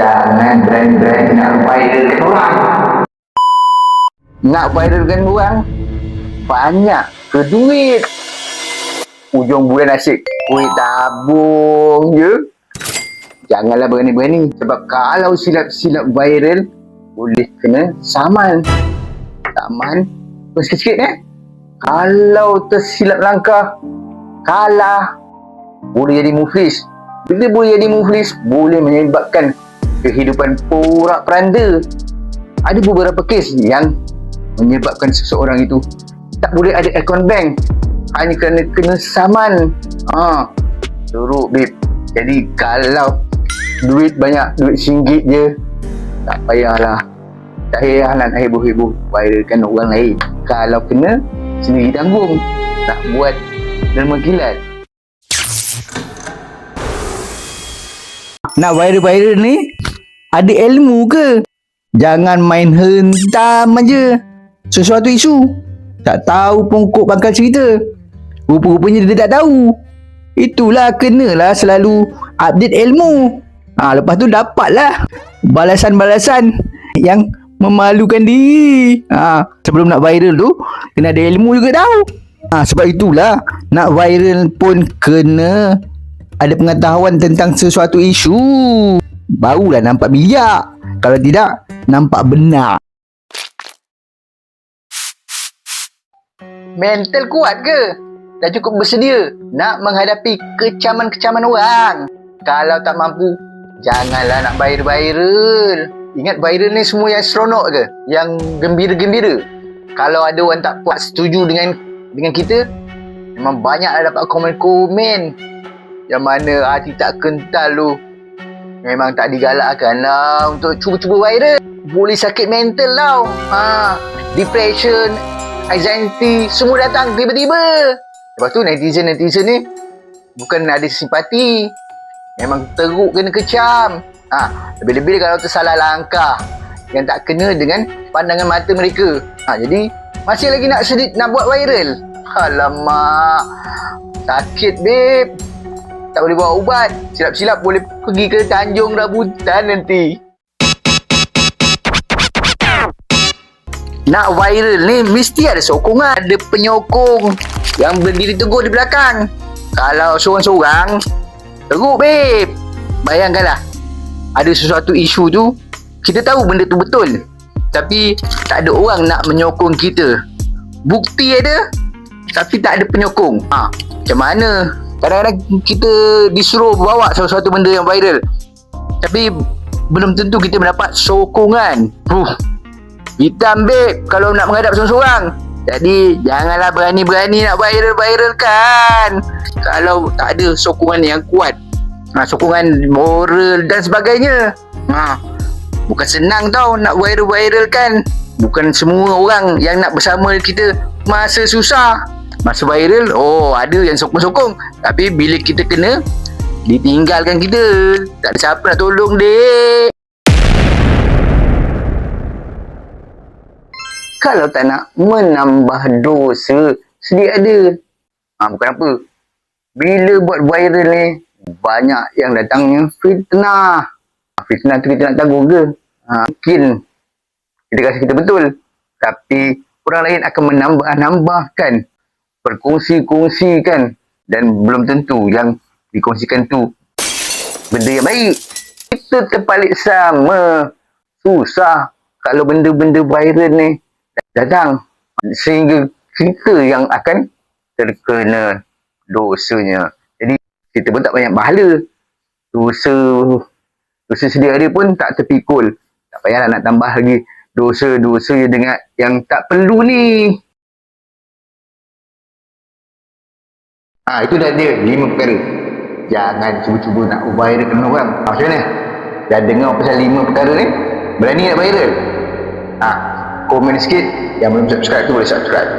Jangan berani-berani nak viralkan orang. Nak viralkan orang, banyak ke duit. Ujung bulan asyik, kuih tabung je. Janganlah berani-berani. Sebab kalau silap-silap viral, boleh kena saman. Saman, pun sikit-sikit eh. Kalau tersilap langkah, kalah, boleh jadi muflis. Bila boleh jadi muflis, boleh menyebabkan kehidupan porak peranda. Ada beberapa kes yang menyebabkan seseorang itu tak boleh ada akaun bank hanya kerana kena saman. Ha, teruk babe. Jadi kalau duit banyak, duit singgit je, tak payahlah. Tak payahlah nak heboh-heboh viralkan orang lain. Kalau kena, sendiri tanggung. Tak buat derma kilat. Nak viral-viral ni Ada ilmu ke? Jangan main hentam aja Sesuatu isu. Tak tahu pongkok pangkal cerita. Rupa-rupanya dia tak tahu. Itulah kenalah selalu update ilmu. Ha, Lepas tu dapatlah Balasan-balasan Yang memalukan diri. Ha, Sebelum nak viral tu Kena ada ilmu juga tahu ha, Sebab itulah Nak viral pun kena ada pengetahuan tentang sesuatu isu barulah nampak bijak kalau tidak nampak benar Mental kuat ke? Dah cukup bersedia nak menghadapi kecaman-kecaman orang. Kalau tak mampu, janganlah nak viral-viral. Ingat viral ni semua yang seronok ke? Yang gembira-gembira? Kalau ada orang tak puas setuju dengan dengan kita, memang banyaklah dapat komen-komen. Yang mana hati tak kental lu. Memang tak digalakkan lah untuk cuba-cuba viral. Boleh sakit mental tau. Ha, depression, anxiety, semua datang tiba-tiba. Lepas tu netizen-netizen ni bukan ada simpati. Memang teruk kena kecam. Ha, lebih-lebih kalau tersalah langkah yang tak kena dengan pandangan mata mereka. Ha, jadi masih lagi nak sedit nak buat viral. Alamak. Sakit babe. Tak boleh bawa ubat. Silap-silap boleh pergi ke Tanjung Rambutan nanti. Nak viral ni mesti ada sokongan. Ada penyokong yang berdiri teguh di belakang. Kalau seorang-seorang, teruk babe. Bayangkanlah, ada sesuatu isu tu, kita tahu benda tu betul. Tapi tak ada orang nak menyokong kita. Bukti ada, tapi tak ada penyokong. Ha, macam mana? Kadang-kadang kita disuruh bawa sesuatu benda yang viral. Tapi belum tentu kita mendapat sokongan. Huh. Hitam babe kalau nak menghadap seorang-seorang. Jadi janganlah berani-berani nak viral-viralkan. Kalau tak ada sokongan yang kuat. Ha, sokongan moral dan sebagainya. Ha, bukan senang tau nak viral-viralkan. Bukan semua orang yang nak bersama kita masa susah. Masa viral, oh ada yang sokong-sokong. Tapi bila kita kena, ditinggalkan kita. Tak ada siapa nak tolong, dek. Kalau tak nak menambah dosa, sedia ada. Ha, bukan apa. Bila buat viral ni, banyak yang datangnya fitnah. Ha, Fitnah tu kita nak tanggung ke? Ha, mungkin kita rasa kita betul. Tapi orang lain akan menambah-nambahkan berkongsi-kongsikan dan belum tentu yang dikongsikan tu benda yang baik. Kita terpalit sama. Susah kalau benda-benda viral ni datang sehingga kita yang akan terkena dosanya. Jadi kita pun tak banyak pahala. Dosa dosa ada pun tak terpikul. Tak payahlah nak tambah lagi dosa-dosa dengan yang tak perlu ni. Ha, itu dah dia, lima perkara. Jangan cuba-cuba nak viral kena orang. Ha, macam mana? Dah dengar pasal lima perkara ni? Berani nak viral? Ha, komen sikit. Yang belum subscribe tu boleh subscribe.